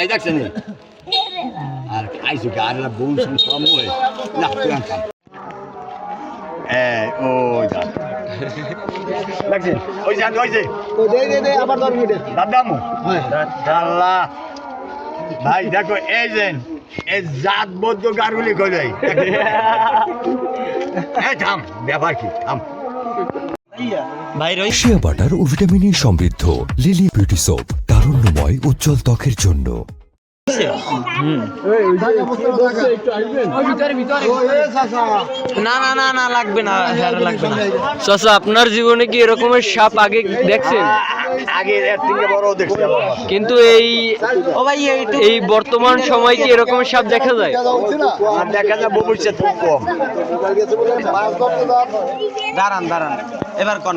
এই দেখছেন আর খাইছো কি? আর না বোন শুন কম না তুই আন খাম এই ওই যা। দেখছেন? ওই যে ওই যে। তো দে দে দে আবার দশ মিনিটে। দাদামু আল্লাহ ভাই দেখো এই যে এই জাত বদ্ধ গারগুলি কই এই থাম ব্যাপার কি? থাম। শিয়া বাটার ও ভিটামিনে সমৃদ্ধ লিলি বিউটি সোপ তারুণ্যময় উজ্জ্বল ত্বকের জন্য। না না না না লাগবে না লাগবে না। চাচা আপনার জীবনে কি এরকমের সাপ আগে দেখছেন? আগে এর থেকে বড় দেখছি কিন্তু এই ও ভাই এই বর্তমান সময় কি এরকমের সাপ দেখা যায়? আর দেখা যায় ভবিষ্যৎ খুব কম। দাঁড়ান দাঁড়ান। এবার কোন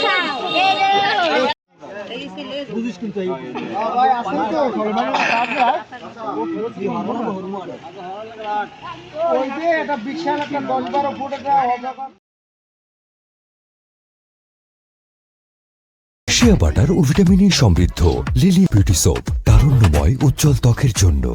বুঝিস কিন্তু এই ভাই আসেন তো সলমান ওই যে একটা বিশাল একটা দশ বারো ফুট একটা অজাগর। শিয়া বাটার ও ভিটামিন সমৃদ্ধ লিলি বিউটি সোপ তারুণ্যময় উজ্জ্বল ত্বকের জন্য।